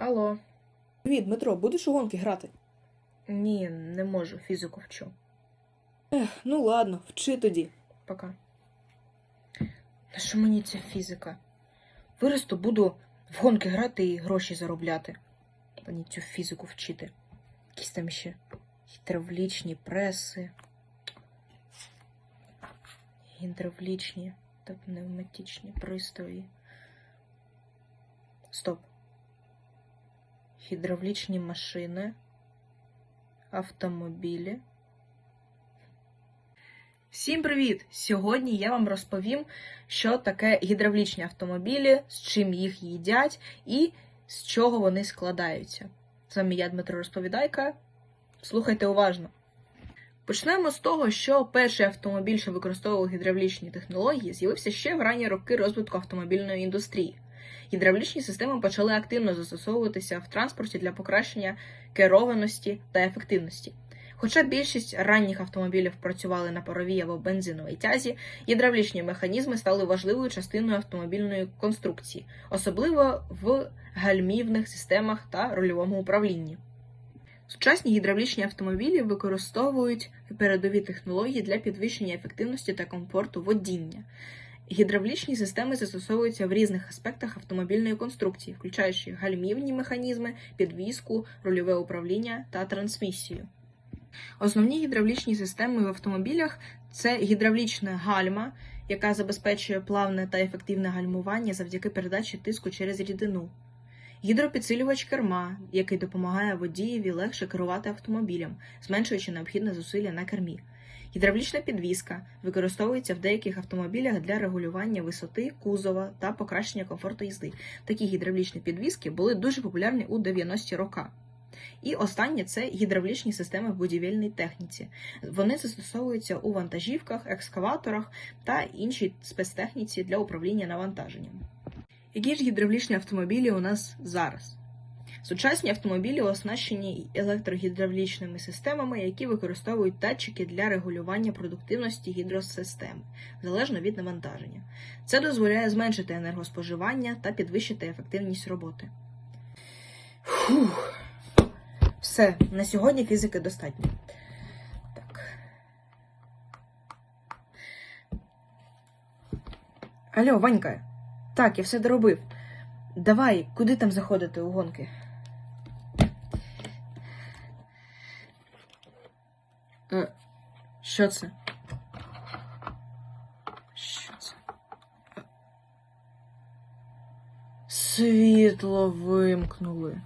Алло. Привіт, Дмитро, будеш у гонки грати? Ні, не можу, фізику вчу. Ех, ну ладно, вчи тоді. Пока. На що мені ця фізика? Виросту буду в гонки грати і гроші заробляти. Мені цю фізику вчити. Якісь там ще гідравлічні преси. Гідравлічні та пневматичні пристрої. Стоп. Гідравлічні машини, автомобілі. Всім привіт! Сьогодні я вам розповім, що таке гідравлічні автомобілі, з чим їх їдять і з чого вони складаються. З вами я, Дмитро Розповідайка. Слухайте уважно. Почнемо з того, що перший автомобіль, що використовував гідравлічні технології, з'явився ще в ранні роки розвитку автомобільної індустрії. Гідравлічні системи почали активно застосовуватися в транспорті для покращення керованості та ефективності. Хоча більшість ранніх автомобілів працювали на паровій або бензиновій тязі, гідравлічні механізми стали важливою частиною автомобільної конструкції, особливо в гальмівних системах та рульовому управлінні. Сучасні гідравлічні автомобілі використовують передові технології для підвищення ефективності та комфорту водіння. Гідравлічні системи застосовуються в різних аспектах автомобільної конструкції, включаючи гальмівні механізми, підвіску, рульове управління та трансмісію. Основні гідравлічні системи в автомобілях це гідравлічна гальма, яка забезпечує плавне та ефективне гальмування завдяки передачі тиску через рідину. Гідропідсилювач керма, який допомагає водієві легше керувати автомобілем, зменшуючи необхідне зусилля на кермі. Гідравлічна підвіска використовується в деяких автомобілях для регулювання висоти кузова та покращення комфорту їзди. Такі гідравлічні підвіски були дуже популярні у 90-ті роки. І останнє це гідравлічні системи в будівельній техніці. Вони застосовуються у вантажівках, екскаваторах та іншій спецтехніці для управління навантаженням. Які ж гідравлічні автомобілі у нас зараз? Сучасні автомобілі оснащені електрогідравлічними системами, які використовують датчики для регулювання продуктивності гідросистем залежно від навантаження. Це дозволяє зменшити енергоспоживання та підвищити ефективність роботи. Фух. Все, на сьогодні фізики достатньо. Так. Алло, Ванька. Так, я все доробив. Давай, куди там заходити у гонки? Що це? Що це? Світло вимкнули.